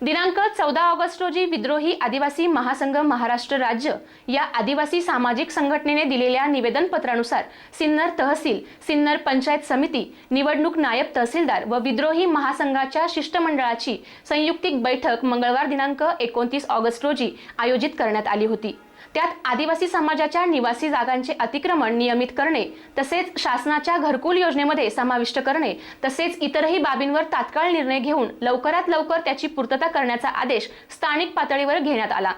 दिनांक चौदा ऑगस्ट रोजी विद्रोही आदिवासी महासंघ महाराष्ट्र राज्य या आदिवासी सामाजिक संघटनेने दिलेल्या निवेदनपत्रानुसार सिन्नर तहसील सिन्नर पंचायत समिती निवडणूक नायब तहसीलदार व विद्रोही महासंघाच्या शिष्टमंडळाची संयुक्तिक बैठक मंगळवार दिनांक एकोणतीस ऑगस्ट रोजी आयोजित करण्यात आली होती. त्यात आदिवासी समाजाच्या निवासी जागांचे अतिक्रमण नियमित करणे तसेच शासनाच्या घरकुल योजनेमध्ये समाविष्ट करणे तसेच इतरही बाबींवर तात्काळ निर्णय घेऊन लवकरात लवकर त्याची पूर्तता करण्याचा आदेश स्थानिक पातळीवर घेण्यात आला.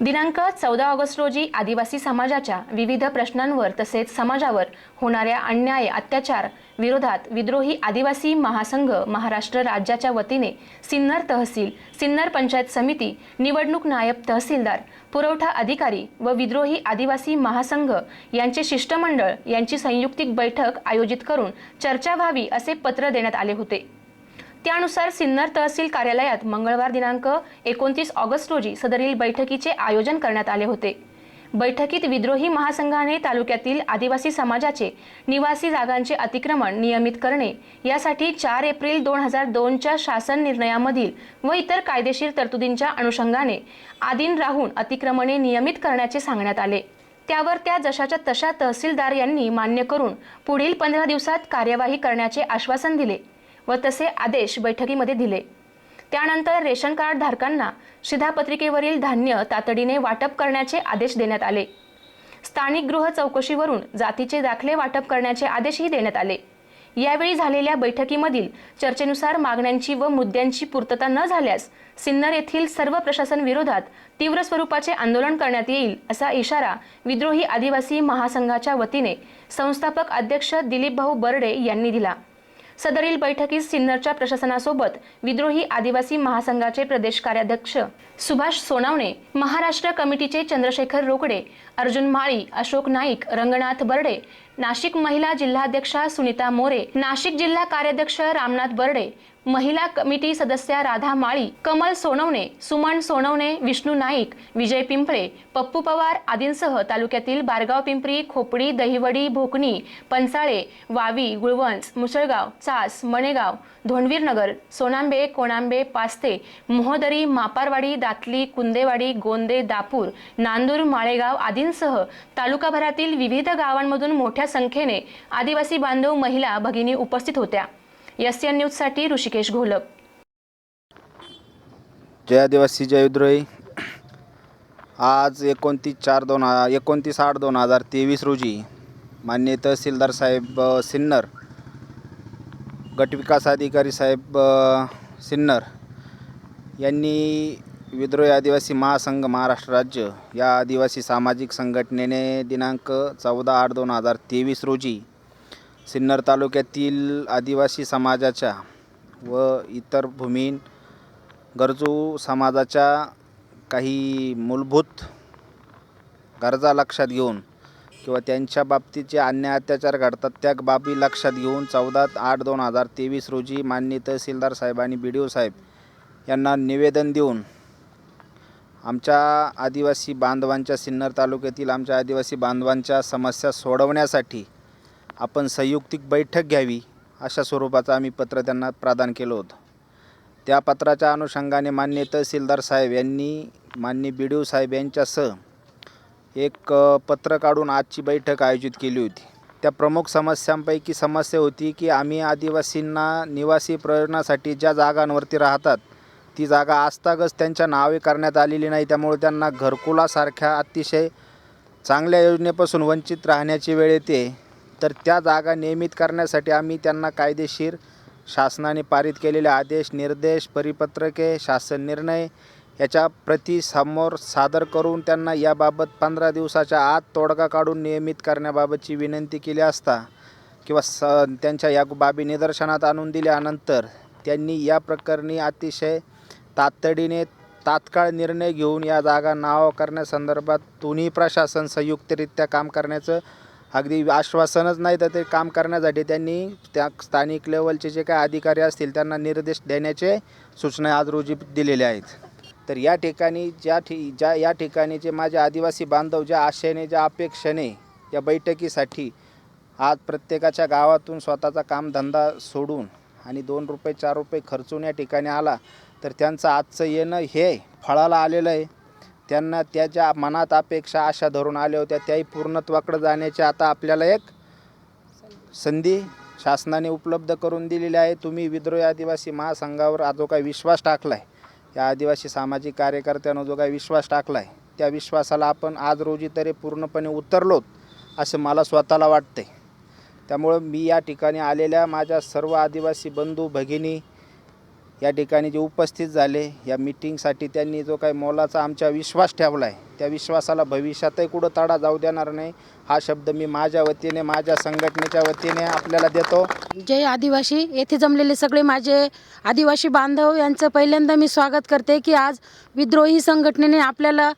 दिनांक चौदा ऑगस्ट रोजी आदिवासी समाजाच्या विविध प्रश्नांवर तसेच समाजावर होणाऱ्या अन्याय अत्याचार विरोधात विद्रोही आदिवासी महासंघ महाराष्ट्र राज्याच्या वतीने सिन्नर तहसील सिन्नर पंचायत समिती निवडणूक नायब तहसीलदार पुरवठा अधिकारी व विद्रोही आदिवासी महासंघ यांचे शिष्टमंडळ यांची संयुक्तिक बैठक आयोजित करून चर्चा व्हावी असे पत्र देण्यात आले होते. त्यानुसार सिन्नर तहसील कार्यालयात मंगळवार दिनांक एकोणतीस ऑगस्ट रोजी सदरील बैठकीचे आयोजन करण्यात आले होते. बैठकीत विद्रोही महासंघाने तालुक्यातील आदिवासी समाजाचे निवासी जागांचे अतिक्रमण नियमित करणे यासाठी चार एप्रिल दोन हजार दोनच्या शासन निर्णयामधील व इतर कायदेशीर तरतुदींच्या अनुषंगाने आदीन राहून अतिक्रमणे नियमित करण्याचे सांगण्यात आले. त्यावर त्या जशाच्या तशा तहसीलदार यांनी मान्य करून पुढील पंधरा दिवसात कार्यवाही करण्याचे आश्वासन दिले. व तसे आदेश बैठकीमध्ये दिले. त्यानंतर रेशन कार्ड धारकांना शिधापत्रिकेवरील धान्य तातडीने वाटप करण्याचे आदेश देण्यात आले. स्थानिक गृह चौकशीवरून जातीचे दाखले वाटप करण्याचे आदेशही देण्यात आले. यावेळी झालेल्या बैठकीमधील चर्चेनुसार मागण्यांची व मुद्द्यांची पूर्तता न झाल्यास सिन्नर येथील सर्व प्रशासन विरोधात तीव्र स्वरूपाचे आंदोलन करण्यात येईल असा इशारा विद्रोही आदिवासी महासंघाच्या वतीने संस्थापक अध्यक्ष दिलीप भाऊ बर्डे यांनी दिला. सदरील बैठकीत सिन्नरच्या प्रशासनासोबत विद्रोही आदिवासी महासंघाचे प्रदेश कार्याध्यक्ष सुभाष सोनावणे महाराष्ट्र कमिटीचे चंद्रशेखर रोकडे अर्जुन माळी अशोक नाईक रंगनाथ बर्डे नाशिक महिला जिल्हाध्यक्षा सुनीता मोरे नाशिक जिल्हा कार्याध्यक्ष रामनाथ बर्डे महिला कमिटी सदस्या राधा माळी कमल सोनवणे सुमन सोनवणे विष्णू नाईक विजय पिंपळे पप्पू पवार आदींसह तालुक्यातील बारगाव पिंपरी खोपडी दहिवडी भोकणी पंचाळे वावी गुळवंच मुसळगाव चास मणेगाव धोंडवीरनगर सोनांबे कोणांबे पास्ते मोहदरी मापारवाडी दातली कुंदेवाडी गोंदे दापूर नांदूर माळेगाव आदींसह तालुकाभरातील विविध गावांमधून मोठ्या संख्येने आदिवासी बांधव महिला भगिनी उपस्थित होत्या. एस एन न्यूजसाठी ऋषिकेश घोलक जय आदिवासी जय विद्रोही आज एकोणतीस चार दोन हा एकोणतीस आठ दोन हजार तेवीस रोजी मान्य तहसीलदार साहेब सिन्नर गटविकास अधिकारी साहेब सिन्नर यांनी विद्रोही आदिवासी महासंघ महाराष्ट्र राज्य या आदिवासी सामाजिक संघटनेने दिनांक चौदा आठ दोन हजार तेवीस रोजी सिन्नर तालुक्यातील आदिवासी समाजाच्या व इतर भूमीन गरजू समाजाच्या काही मूलभूत गरजा लक्षात घेऊन किंवा त्यांच्या बाबतीत जे अन्याय अत्याचार घडतात त्या बाबी लक्षात घेऊन चौदा आठ दोन हजार तेवीस रोजी माननीय तहसीलदार साहेब आणि बी डी ओ साहेब यांना निवेदन देऊन आमच्या आदिवासी बांधवांच्या सिन्नर तालुक्यातील आमच्या आदिवासी बांधवांच्या समस्या सोडवण्यासाठी आपण संयुक्तिक बैठक घ्यावी अशा स्वरूपाचं आम्ही पत्र त्यांना प्रदान केलं होतं. त्या पत्राच्या अनुषंगाने मान्य तहसीलदार साहेब यांनी मान्य बी डी ओ साहेब यांच्यासह एक पत्र काढून आजची बैठक आयोजित केली होती. त्या प्रमुख समस्यांपैकी समस्या होती की आम्ही आदिवासींना निवासी प्रयोजनासाठी ज्या जागांवरती राहतात ती जागा आजतागच त्यांच्या नावे करण्यात आलेली नाही. त्यामुळे त्यांना घरकुलासारख्या अतिशय चांगल्या योजनेपासून वंचित राहण्याची वेळ येते. तर त्या जागा नियमित करण्यासाठी आम्ही त्यांना कायदेशीर शासनाने पारित केलेले आदेश निर्देश परिपत्रके शासन निर्णय याच्या प्रती समोर सादर करून त्यांना याबाबत पंधरा दिवसाच्या आत तोडगा काढून नियमित करण्याबाबतची विनंती केली असता किंवा स त्यांच्या या बाबी निदर्शनात आणून दिल्यानंतर त्यांनी या प्रकरणी अतिशय तातडीने तात्काळ निर्णय घेऊन या जागा नाव करण्यासंदर्भात दोन्ही प्रशासन संयुक्तरित्या काम करण्याचं अगदी आश्वासनच नाही तर ते काम करण्यासाठी त्यांनी त्या स्थानिक लेवलचे जे काही अधिकारी असतील त्यांना निर्देश देण्याचे सूचना आज रोजी दिलेल्या आहेत. तर या ठिकाणी ज्या ठि ज्या या ठिकाणी जे माझे आदिवासी बांधव ज्या आशेने ज्या अपेक्षेने या बैठकीसाठी आज प्रत्येकाच्या गावातून स्वतःचा कामधंदा सोडून आणि दोन रुपये चार रुपये खर्चून या ठिकाणी आला तर त्यांचं आजचं येणं हे फळाला आलेलं आहे. त्यांना त्याच्या मनात अपेक्षा आशा धरून आल्या होत्या त्याही पूर्णत्वाकडे जाण्याची आता आपल्याला एक संधी शासनाने उपलब्ध करून दिलेली आहे. तुम्ही विद्रोही आदिवासी महासंघावर जो काही विश्वास टाकला आहे या आदिवासी सामाजिक कार्यकर्त्यानं जो काही विश्वास टाकला आहे त्या विश्वासाला आपण आज रोजी तरी पूर्णपणे उतरलोत असं मला स्वतःला वाटते त्यामुळं मी या ठिकाणी आलेल्या माझ्या सर्व आदिवासी बंधू भगिनी या ठिकाणी जे उपस्थित झाले या मिटिंगसाठी त्यांनी जो काही मोलाचा आमच्या विश्वास ठेवला आहे त्या विश्वासाला भविष्यातही कुठं तडा जाऊ देणार नाही. हा शब्द मी माझ्या वतीने माझ्या संघटनेच्या वतीने आपल्याला देतो. जय आदिवासी. येथे जमलेले सगळे माझे आदिवासी बांधव यांचं पहिल्यांदा मी स्वागत करते की आज विद्रोही संघटनेने आपल्याला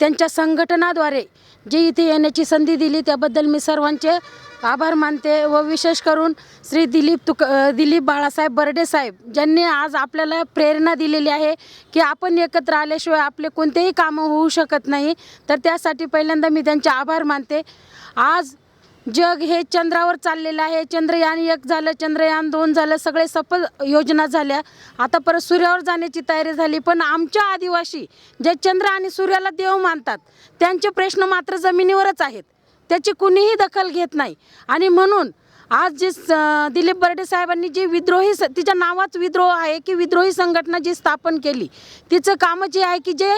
त्यांच्या संघटनाद्वारे जे इथे येण्याची संधी दिली त्याबद्दल मी सर्वांचे आभार मानते व विशेष करून श्री दिलीप तुक दिलीप बाळासाहेब बर्डे साहेब ज्यांनी आज आपल्याला प्रेरणा दिलेली आहे की आपण एकत्र आल्याशिवाय आपले कोणतेही कामं होऊ शकत नाही. नाही. तर त्यासाठी पहिल्यांदा मी त्यांचे आभार मानते. आज जग हे चंद्रावर चाललेलं आहे. चंद्रयान एक झालं चंद्रयान दोन झालं सगळे सफल योजना झाल्या. आता परत सूर्यावर जाण्याची तयारी झाली. पण आमच्या आदिवासी जे चंद्र आणि सूर्याला देव मानतात त्यांचे प्रश्न मात्र जमिनीवरच आहेत. त्याची कुणीही दखल घेत नाही. आणि म्हणून आज जे स- दिलीप बर्डे साहेबांनी जी विद्रोही स तिच्या नावात विद्रोह आहे की विद्रोही संघटना जी स्थापन केली तिचं काम जे आहे की जे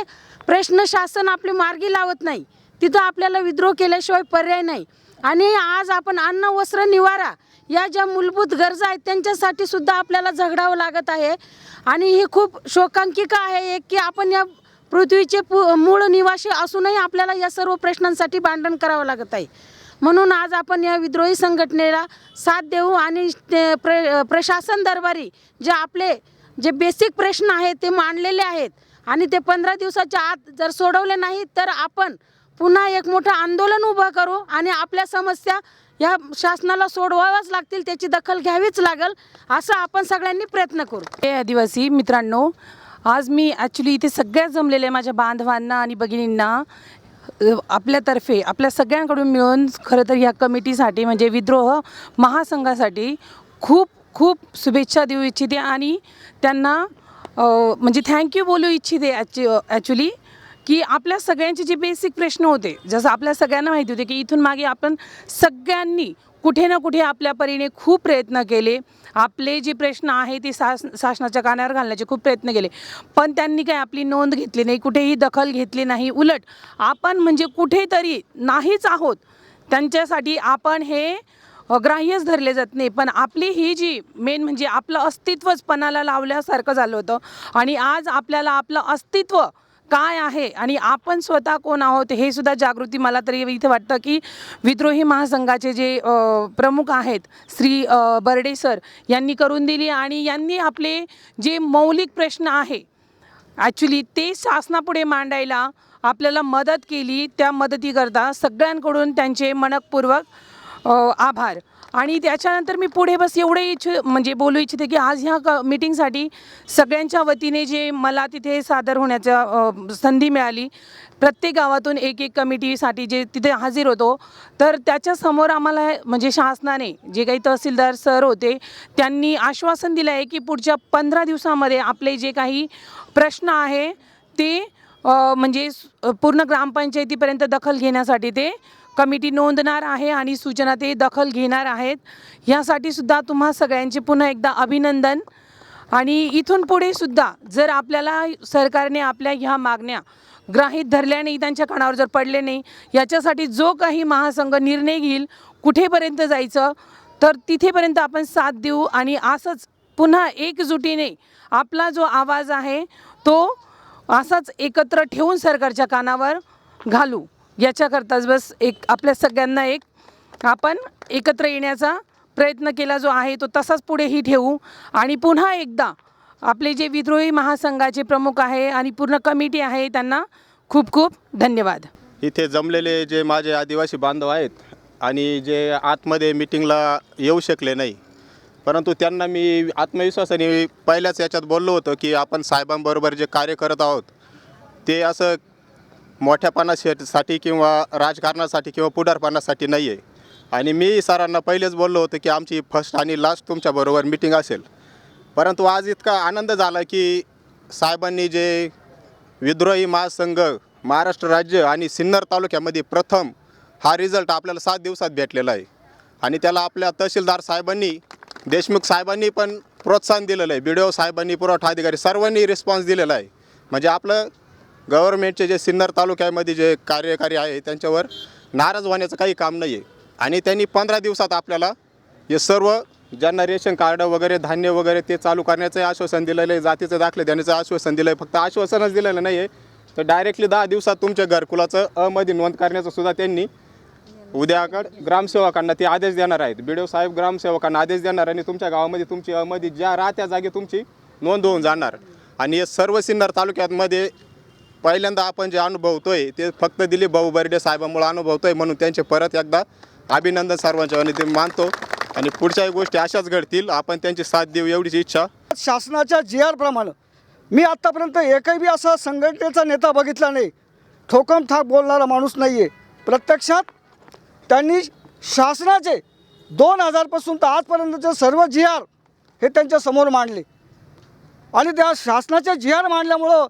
प्रश्न शासन आपले मार्गी लावत नाही तिथं आपल्याला विद्रोह केल्याशिवाय पर्याय नाही. आणि आज आपण अन्न वस्त्र निवारा या ज्या मूलभूत गरजा आहेत त्यांच्यासाठी सुद्धा आपल्याला झगडावं लागत आहे. आणि ही खूप शोकांकिका आहे एक की आपण या पृथ्वीचे पु मूळ निवासी असूनही आपल्याला या सर्व प्रश्नांसाठी भांडण करावं लागत आहे. म्हणून आज आपण या विद्रोही संघटनेला साथ देऊ आणि ते प्र प्रशासन दरबारी जे आपले जे बेसिक प्रश्न आहेत ते मांडलेले आहेत आणि ते पंधरा दिवसाच्या आत जर सोडवले नाही तर आपण पुन्हा एक मोठं आंदोलन उभं करू आणि आपल्या समस्या या शासनाला सोडवाव्याच लागतील त्याची दखल घ्यावीच लागेल असं आपण सगळ्यांनी प्रयत्न करू. हे आदिवासी मित्रांनो आज मी ॲक्च्युली इथे सगळ्या जमलेल्या माझ्या बांधवांना आणि भगिनींना आपल्यातर्फे आपल्या सगळ्यांकडून मिळून खरं तर ह्या कमिटीसाठी म्हणजे विद्रोह महासंघासाठी खूप खूप शुभेच्छा देऊ इच्छिते आणि त्यांना म्हणजे थँक्यू बोलू इच्छिते ॲक्च्यु ॲक्च्युली की आपल्या सगळ्यांचे जे बेसिक प्रश्न होते जसं आपल्या सगळ्यांना माहिती होते की इथून मागे आपण सगळ्यांनी कुठे ना कुठे आपल्या परीने खूप प्रयत्न केले. आपले जे प्रश्न आहे ते शास शासनाच्या कानावर घालण्याचे खूप प्रयत्न केले. पण त्यांनी काय आपली नोंद घेतली नाही कुठेही दखल घेतली नाही. उलट आपण म्हणजे कुठेतरी नाहीच आहोत. त्यांच्यासाठी आपण हे ग्राह्यच धरले जात नाही. पण आपली ही जी मेन म्हणजे आपलं अस्तित्वच पणाला लावल्यासारखं झालं होतं. आणि आज आपल्याला आपलं अस्तित्व काय आहे आणि आपण स्वतः कोण आहोत हे सुद्धा जागृती मला तरी इथे वाटतं की विद्रोही महासंघाचे जे प्रमुख आहेत श्री बर्डे सर यांनी करून दिली आणि यांनी आपले जे मौलिक प्रश्न आहे ॲक्च्युली ते शासनापुढे मांडायला आपल्याला मदत केली त्या मदतीकरता सगळ्यांकडून त्यांचे मनकपूर्वक आभार. आणि त्याच्यानंतर मी पुढे बस एवढे इच्छ म्हणजे बोलू इच्छिते की आज ह्या क मीटिंगसाठी सगळ्यांच्या वतीने जे मला तिथे सादर होण्याच्या संधी मिळाली प्रत्येक गावातून एक एक कमिटीसाठी जे तिथे हजर होतो तर त्याच्यासमोर आम्हाला म्हणजे शासनाने जे काही तहसीलदार सर होते त्यांनी आश्वासन दिलं आहे की पुढच्या पंधरा दिवसामध्ये आपले जे काही प्रश्न आहे ते म्हणजे पूर्ण ग्रामपंचायतीपर्यंत दखल घेण्यासाठी ते कमिटी नोंदणार आहे आणि सूचना ते दखल घेणार आहेत. यासाठी सुद्धा तुम्हा सगळ्यांचे पुन्हा एकदा अभिनंदन. आणि इथून पुढे सुद्धा जर आपल्याला सरकारने आपल्या ह्या मागण्या ग्राहीत धरल्या नाही त्यांच्या कानावर जर पडले नाही याच्यासाठी जो काही महासंघ निर्णय घेईल कुठेपर्यंत जायचं तर तिथेपर्यंत आपण साथ देऊ आणि असंच पुन्हा एकजुटीने आपला जो आवाज आहे तो असाच एकत्र ठेवून सरकारच्या कानावर घालू. याच्याकरताच बस एक आपल्या सगळ्यांना एक आपण एकत्र येण्याचा प्रयत्न केला जो आहे तो तसाच पुढेही ठेवू. आणि पुन्हा एकदा आपले जे विद्रोही महासंघाचे प्रमुख आहे आणि पूर्ण कमिटी आहे त्यांना खूप खूप धन्यवाद. इथे जमलेले जे माझे आदिवासी बांधव आहेत आणि जे आतमध्ये मिटिंगला येऊ शकले नाही परंतु त्यांना मी आत्मविश्वासाने पहिल्याच याच्यात बोललो होतो की आपण साहेबांबरोबर जे कार्य करत आहोत ते असं मोठ्यापणासाठी किंवा राजकारणासाठी किंवा पुढारपणासाठी नाही आहे आणि मी सरांना पहिलेच बोललो होतो की आमची फर्स्ट आणि लास्ट तुमच्याबरोबर मिटिंग असेल. परंतु आज इतका आनंद झाला की साहेबांनी जे विद्रोही महासंघ महाराष्ट्र राज्य आणि सिन्नर तालुक्यामध्ये प्रथम हा रिझल्ट आपल्याला सात दिवसात भेटलेला आहे. आणि त्याला आपल्या तहसीलदार साहेबांनी देशमुख साहेबांनी पण प्रोत्साहन दिलेलं आहे. बी डी ओ साहेबांनी पुरवठा अधिकारी सर्वांनी रिस्पॉन्स दिलेला आहे. म्हणजे आपलं गव्हर्नमेंटचे जे सिन्नर तालुक्यामध्ये जे कार्यकारी आहे त्यांच्यावर नाराज होण्याचं काही काम नाही आहे आणि त्यांनी पंधरा दिवसात आपल्याला हे सर्व ज्यांना रेशन कार्ड वगैरे धान्य वगैरे ते चालू करण्याचं आश्वासन दिलेलं आहे जातीचं दाखले देण्याचं आश्वासन दिलं आहे फक्त आश्वासनच दिलेलं नाही आहे तर डायरेक्टली दहा दिवसात तुमच्या घरकुलाचं अमध्ये नोंद करण्याचं सुद्धा त्यांनी उद्याकड ग्रामसेवकांना ते आदेश देणार आहेत. बी साहेब ग्रामसेवकांना आदेश देणार आणि तुमच्या गावामध्ये तुमची अमध्ये ज्या राहत्या जागी तुमची नोंद होऊन जाणार. आणि हे सर्व सिन्नर तालुक्यामध्ये पहिल्यांदा आपण जे अनुभवतोय ते फक्त दिलीप भाऊ बर्डे साहेबांमुळे अनुभवतोय म्हणून त्यांचे परत एकदा अभिनंदन सर्वांच्या आणि ते मानतो. आणि पुढच्याही गोष्टी अशाच घडतील. आपण त्यांची साथ देऊ एवढीच इच्छा. शासनाच्या जी आरप्रमाणे मी आत्तापर्यंत एकही बी असा संघटनेचा नेता बघितला नाही. ठोकम थाक बोलणारा माणूस नाही आहे प्रत्यक्षात त्यांनी शासनाचे दोन हजारपासून तर आजपर्यंतचे सर्व जी आर हे त्यांच्यासमोर मांडले. आणि त्या शासनाच्या जी आर मांडल्यामुळं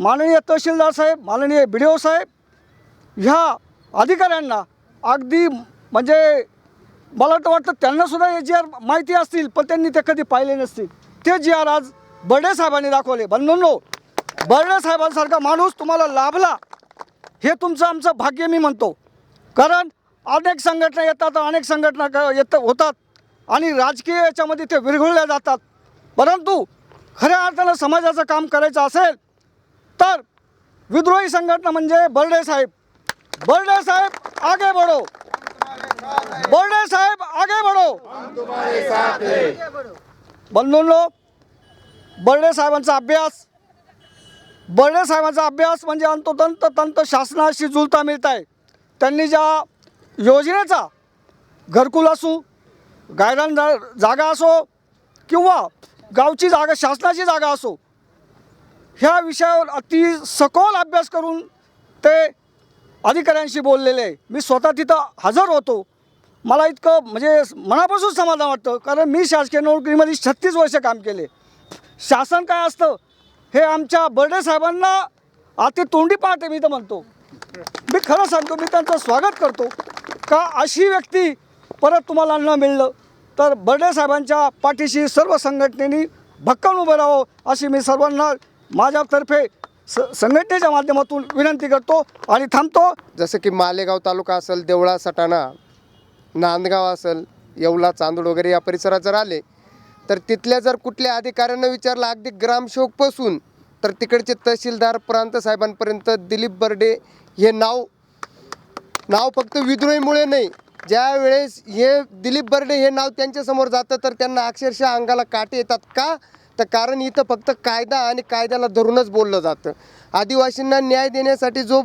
माननीय तहसीलदार साहेब माननीय बी डी ओ साहेब ह्या अधिकाऱ्यांना अगदी म्हणजे मला तर वाटतं त्यांनासुद्धा हे जी आर माहिती असतील पण त्यांनी ते कधी पाहिले नसतील. ते जी आर आज बर्डे साहेबांनी दाखवले. बंधनो बर्डे साहेबांसारखा माणूस तुम्हाला लाभला हे तुमचं आमचं भाग्य मी म्हणतो. कारण अनेक संघटना येतात अनेक संघटना क- येत होतात आणि राजकीय याच्यामध्ये ते विरघळल्या जातात. परंतु खऱ्या अर्थानं समाजाचं काम करायचं असेल तर विद्रोही संघटना म्हणजे बर्डे साहेब. बर्डे साहेब आगे बढो. बर्डे साहेब आगे बढो. बंधूंनो बर्डे साहेबांचा अभ्यास. बर्डे साहेबांचा अभ्यास म्हणजे अंतोतंत तंत शासनाशी जुळता मिळत आहे त्यांनी ज्या योजनेचा घरकुल असो गायरान जा जागा असो किंवा गावची जागा शासनाची जागा असो ह्या विषयावर अति सखोल अभ्यास करून ते अधिकाऱ्यांशी बोललेले आहे. मी स्वतः तिथं हजर होतो. मला इतकं म्हणजे मनापासून समाधान वाटतं कारण मी शासकीय नोकरीमध्ये छत्तीस वर्ष काम केले. शासन काय असतं हे आमच्या बर्डे साहेबांना अति तोंडी पाहते मी तर म्हणतो. मी खरं सांगतो मी त्यांचं स्वागत करतो. का अशी व्यक्ती परत तुम्हाला न मिळलं तर बर्डे साहेबांच्या पाठीशी सर्व संघटनेनी भक्कम उभं राहावं अशी मी सर्वांना माझ्यातर्फे स संघटनेच्या माध्यमातून विनंती करतो आणि थांबतो. जसं की मालेगाव तालुका असेल देवळा सटाणा नांदगाव असेल येवला चांदूड वगैरे या परिसरात जर आले तर तिथल्या जर कुठल्या अधिकाऱ्यांना विचारलं अगदी ग्रामसेवकपासून तर तिकडचे तहसीलदार प्रांत साहेबांपर्यंत दिलीप बर्डे हे नाव नाव फक्त विद्रोहीमुळे नाही. ज्यावेळेस हे दिलीप बर्डे हे नाव त्यांच्यासमोर जातं तर त्यांना अक्षरशः अंगाला काटे येतात. का? तर कारण इथं फक्त कायदा आणि कायद्याला धरूनच बोललं जातं. आदिवासींना न्याय देण्यासाठी जो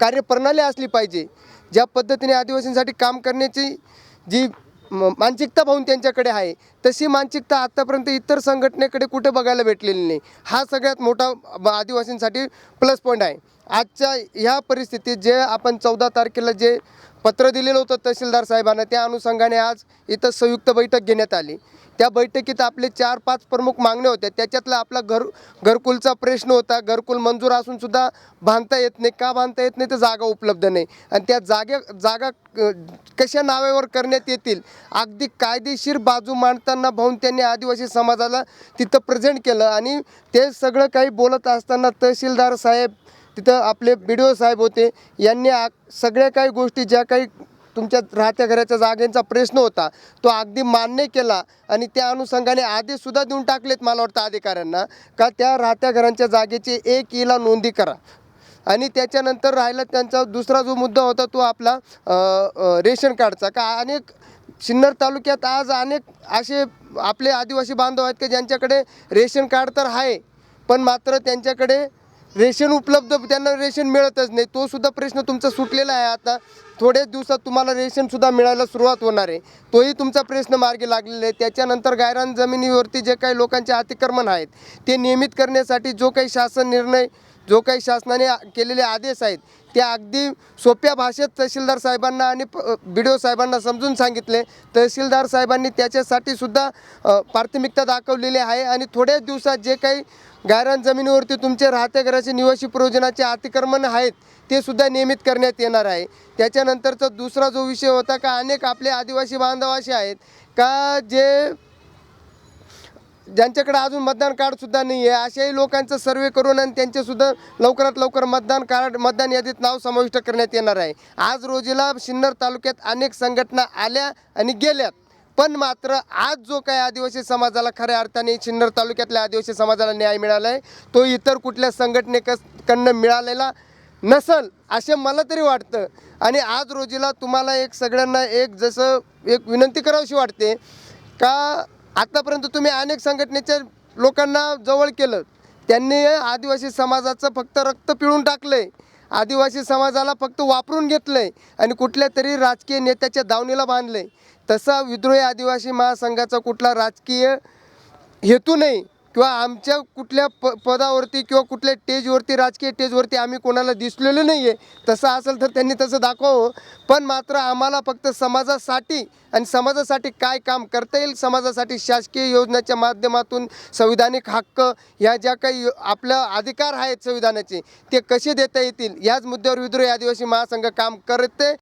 कार्यप्रणाली असली पाहिजे ज्या पद्धतीने आदिवासींसाठी काम करण्याची जी म- मानसिकता पाहून त्यांच्याकडे आहे तशी मानसिकता आत्तापर्यंत इतर संघटनेकडे कुठे बघायला भेटलेली नाही. हा सगळ्यात मोठा आदिवासींसाठी प्लस पॉईंट आहे. आजच्या ह्या परिस्थितीत जे आपण चौदा तारखेला जे पत्र दिलेलं होतं तहसीलदार साहेबांना त्या अनुषंगाने आज इथं संयुक्त बैठक घेण्यात आली. त्या बैठकीत आपले चार पाच प्रमुख मागण्या होत्या. त्याच्यातला आपला घर घरकुलचा प्रश्न होता. घरकुल मंजूर असून सुद्धा बांधता येत नाही. का बांधता येत नाही? तर जागा उपलब्ध नाही. आणि त्या जागे जागा कशा नावेवर करण्यात येतील? अगदी कायदेशीर बाजू मांडताना भाऊन त्यांनी आदिवासी समाजाला तिथं प्रेझेंट केलं. आणि ते सगळं काही बोलत असताना तहसीलदार साहेब तिथं आपले बी डी ओ साहेब होते. यांनी आ सगळ्या काही गोष्टी ज्या काही तुमच्या राहत्या घराच्या जागेंचा प्रश्न होता. तो अगदी मान्य केला आणि त्या अनुषंगाने आदेशसुद्धा देऊन टाकलेत मला वाटतं अधिकाऱ्यांना. का त्या राहत्या घरांच्या जागेची एक इला नोंदी करा. आणि त्याच्यानंतर राहिला त्यांचा दुसरा जो मुद्दा होता तो आपला रेशन कार्डचा. का अनेक सिन्नर तालुक्यात आज अनेक असे आपले आदिवासी बांधव आहेत की ज्यांच्याकडे रेशन कार्ड तर आहे पण मात्र त्यांच्याकडे रेशन उपलब्ध त्यांना रेशन मिळतच नाही. तो सुद्धा प्रश्न तुमचा सुटलेला आहे आता. थोड्याच दिवसात तुम्हाला रेशनसुद्धा मिळायला सुरुवात होणार आहे. तोही तुमचा प्रश्न मार्गी लागलेला आहे. त्याच्यानंतर गायरान जमिनीवरती जे काही लोकांचे अतिक्रमण आहेत ते नियमित करण्यासाठी जो काही शासन निर्णय जो काही शासनाने केलेले आदेश आहेत ते अगदी सोप्या भाषेत तहसीलदार साहेबांना आणि बी डी ओ साहेबांना समजून सांगितले. तहसीलदार साहेबांनी त्याच्यासाठी सुद्धा प्राथमिकता दाखवलेली आहे आणि थोड्याच दिवसात जे काही गायरान जमिनीवरती तुमचे राहत्या घराचे निवासी प्रयोजनाचे अतिक्रमण आहेत ते सुद्धा नियमित करण्यात येणार आहे. त्याच्यानंतरचा दुसरा जो विषय होता का अनेक आपले आदिवासी बांधव असे आहेत का जे ज्यांच्याकडे अजून मतदान कार्डसुद्धा नाही आहे अशाही लोकांचं सर्वे करून आणि त्यांचेसुद्धा लवकरात लवकर मतदान कार्ड मतदान यादीत नाव समाविष्ट करण्यात येणार आहे. आज रोजीला सिन्नर तालुक्यात अनेक संघटना आल्या आणि गेल्यात. पण मात्र आज जो काही आदिवासी समाजाला खऱ्या अर्थाने सिन्नर तालुक्यातल्या आदिवासी समाजाला न्याय मिळाला आहे तो इतर कुठल्या संघटनेकडनं मिळालेला नसल असे मला तरी वाटतं. आणि आज रोजीला तुम्हाला एक सगळ्यांना एक जसं एक विनंती करावीशी वाटते का आतापर्यंत तुम्ही अनेक संघटनेच्या लोकांना जवळ केलं. त्यांनी आदिवासी समाजाचं फक्त रक्त पिळून टाकलंय. आदिवासी समाजाला फक्त वापरून घेतलंय आणि कुठल्या तरी राजकीय नेत्याच्या दावणीला बांधलंय. तसा विद्रोही आदिवासी महासंघाचा कुठला राजकीय हेतू नाही. किंवा आमच्या कुठल्या प पदावरती किंवा कुठल्या टेजवरती राजकीय टेजवरती आम्ही कोणाला दिसलेलो नाही आहे तसं असेल तर त्यांनी तसं दाखवावं. पण मात्र आम्हाला फक्त समाजासाठी आणि समाजासाठी काय काम करता येईल समाजासाठी शासकीय योजनेच्या माध्यमातून संविधानिक हक्क ह्या ज्या काही आपल्या अधिकार आहेत संविधानाचे ते कसे देता येतील? याच मुद्द्यावर विद्रोही आदिवासी महासंघ काम करते